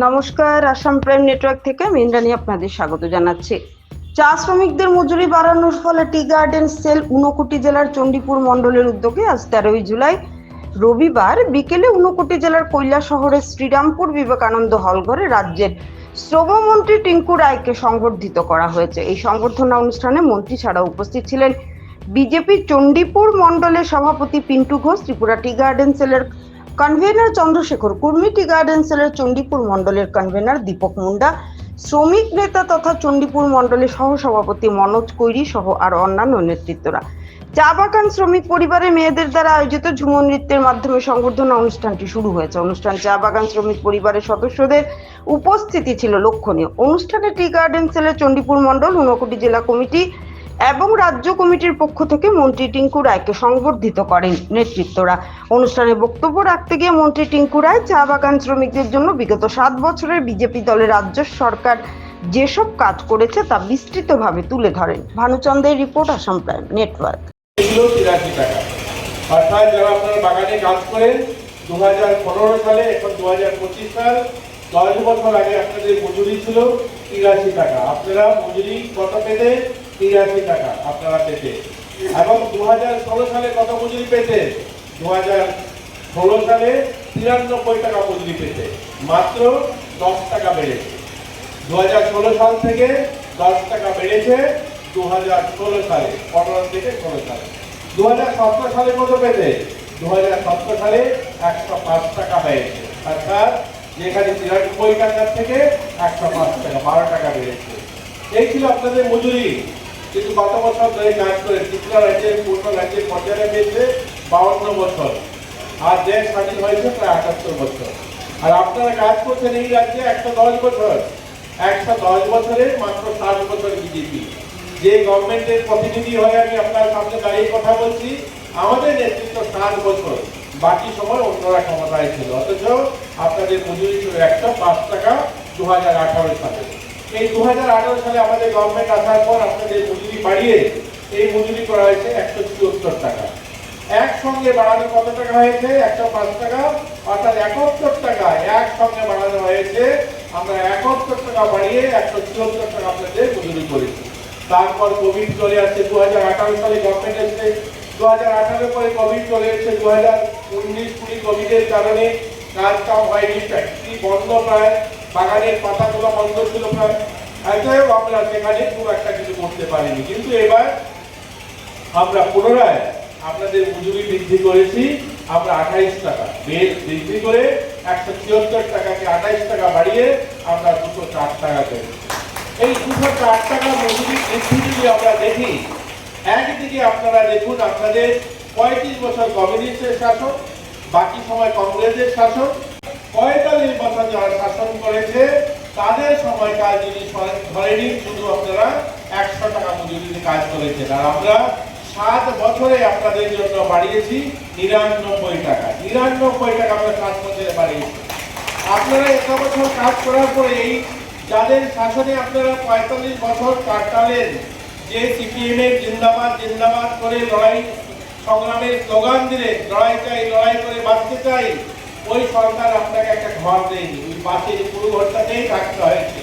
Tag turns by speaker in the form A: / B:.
A: নমস্কার, Assam prime network থেকে আমি ইন্দ্রাণী আপনাদের স্বাগত জানাচ্ছি। চা শ্রমিকদের মজুরি বাড়ানোর ফলে টি গার্ডেন সেল উনকোটি জেলার চণ্ডীপুর মণ্ডলের উদ্যোগে আজ তেরোই জুলাই রবিবার বিকেলে উনকোটি জেলার কৈলা শহরের শ্রীরামপুর বিবেকানন্দ হলঘরে রাজ্যের শ্রমমন্ত্রী টিঙ্কু রায়কে সংবর্ধিত করা হয়েছে। এই সংবর্ধনা অনুষ্ঠানে মন্ত্রী ছাড়া উপস্থিত ছিলেন বিজেপি চণ্ডীপুর মণ্ডলের সভাপতি পিন্টু ঘোষ, ত্রিপুরা টি গার্ডেন সেলের convener Chandrashekhar Kurmi, tea garden সেলের চণ্ডীপুর মণ্ডলের কনভেনার দীপক মুন্ডা, শ্রমিক নেতা তথা চণ্ডীপুর মণ্ডলের সহসভাপতি মনোজ কৈরি সহ আর অন্যান্য নেতৃত্বরা। চা বাগান শ্রমিক পরিবারের মেয়েদের দ্বারা আয়োজিত ঝুমুর নৃত্যের মাধ্যমে সংবর্ধনা অনুষ্ঠানটি শুরু হয়েছে। অনুষ্ঠান চা বাগান শ্রমিক পরিবারের সদস্যদের উপস্থিতি ছিল লক্ষণীয়। অনুষ্ঠানে টি গার্ডেন সেলের চণ্ডীপুর মণ্ডল, ঊনকোটি জেলা কমিটি এবং রাজ্য কমিটির পক্ষ থেকে মন্ত্রী টিঙ্কু রায়কে সংবর্ধিত করেন নেতৃত্বরা। অনুষ্ঠানে বক্তব্য রাখতে গিয়ে মন্ত্রী টিঙ্কু রায় চা বাগান শ্রমিকদের জন্য বিগত সাত বছরের বিজেপি দলের রাজ্য সরকার যেসব কাজ করেছে তা বিস্তৃতভাবে তুলে ধরেন। ভানুচন্দ্রের রিপোর্ট, আসাম প্রাইম নেটওয়ার্ক।
B: অর্থাৎ যারা বাগানে কাজ করেন দু হাজার পনেরো সালে এখন দু হাজার পঁচিশ সাল, দশ বছর আগে আপনাদের মজুরি ছিল তিরাশি টাকা। আপনারা মজুরি কত পেতে তিরাশি টাকা আপনারা পেতে। এবং দু হাজার ষোলো সালে কত মজুরি পেতে? দু হাজার ষোলো সালে তিরানব্বই টাকা মজুরি পেতে। মাত্র দশ টাকা বেড়েছে। দু হাজার ষোলো সাল থেকে দশ টাকা বেড়েছে দু হাজার ষোলো সালে, পনেরো থেকে ষোলো সালে। দু হাজার সতেরো সালে কত পেতে? দু হাজার সতেরো সালে একশো পাঁচ টাকা হয়েছে। অর্থাৎ যেখানে তিরানব্বই টাকার থেকে একশো পাঁচ টাকা, বারো টাকা বেড়েছে। এই ছিল আপনাদের মজুরি। কিন্তু গত বছর ধরে কাজ করে, ত্রিপুরা রাজ্যের পূর্ণ রাজ্যের পর্যায়ে পেয়েছে বাউন্ন বছর। আর দেশ স্বাধীন হয়েছে প্রায় আটাত্তর বছর। আর আপনারা কাজ করছেন এই রাজ্যে একশো দশ বছর। একশো দশ বছরে মাত্র ষাট বছর বিজেপি। যে গভর্নমেন্টের প্রতিনিধি হয়ে আমি আপনার সামনে দাঁড়িয়ে কথা বলছি, আমাদের নেতৃত্ব ষাট বছর। বাকি সময় অন্যরা ক্ষমতায় ছিল। অথচ আপনাদের মজুরি ছিল একশো পাঁচ টাকা দু হাজার আঠারো সালে। এই দু হাজার আঠারো সালে আমাদের গভর্নমেন্ট আসার পর আপনাদের মজুরি বাড়িয়ে এই মজুরি করা হয়েছে একশো চুয়াত্তর টাকা। একসঙ্গে বাড়ানো কত টাকা হয়েছে? একশো পাঁচ টাকা, অর্থাৎ একাত্তর টাকা একসঙ্গে বাড়ানো হয়েছে। আমরা একাত্তর টাকা বাড়িয়ে একশো চুয়াত্তর টাকা আপনাদের মজুরি করেছি। তারপর কোভিড চলে আসছে দু হাজার আঠারো সালে গভর্নমেন্ট এসছে। দু হাজার আঠারো পরে কোভিড চলে এসছে দু হাজার উনিশ কুড়ি কোভিডের কারণে কাজ কাম হয়নি ফ্যাক্টরি বন্ধ প্রায়। বাগানের পাতাগুলো বন্ধ ছিল প্রায়। এতএব আমরা সেখানে খুব একটা কিছু করতে পারিনি। কিন্তু এবার আমরা পুনরায় আপনাদের মজুরি বৃদ্ধি করেছি। আমরা আঠাইশ টাকা বৃদ্ধি করে একশো ছিয়াত্তর টাকাকে আঠাইশ টাকা বাড়িয়ে আমরা দুশো চার টাকা করেছি এই দুশো চার টাকা মজুরি বৃদ্ধি যদি আমরা দেখি, একদিকে আপনারা দেখুন আপনাদের পঁয়ত্রিশ বছর কমিউনিস্টের শাসন বাকি সময় কংগ্রেসের শাসন পঁয়তাল্লিশ বছর যারা শাসন করেছে, তাদের সময়কাল যিনি ধরেনি, শুধু আপনারা একশো টাকা মজুরিতে কাজ করেছেন। আর আমরা সাত বছরে আপনাদের জন্য বাড়িয়েছি নিরানব্বই টাকা। নিরানব্বই টাকা আমরা সাত বছরে বাড়িয়েছি। আপনারা এক বছর কাজ করার পরে এই যাদের শাসনে আপনারা পঁয়তাল্লিশ বছর কাটালেন যে সিপিএম এর জিন্দাবাদ জিন্দাবাদ করে লড়াই সংগ্রামের স্লোগান দিলে লড়াই চাই লড়াই করে বাঁচতে চাই ওই সরকার আপনাকে একটা ঘর দেয়নি। ওই পাশের পুরো ঘরটাতেই থাকতে হয়েছে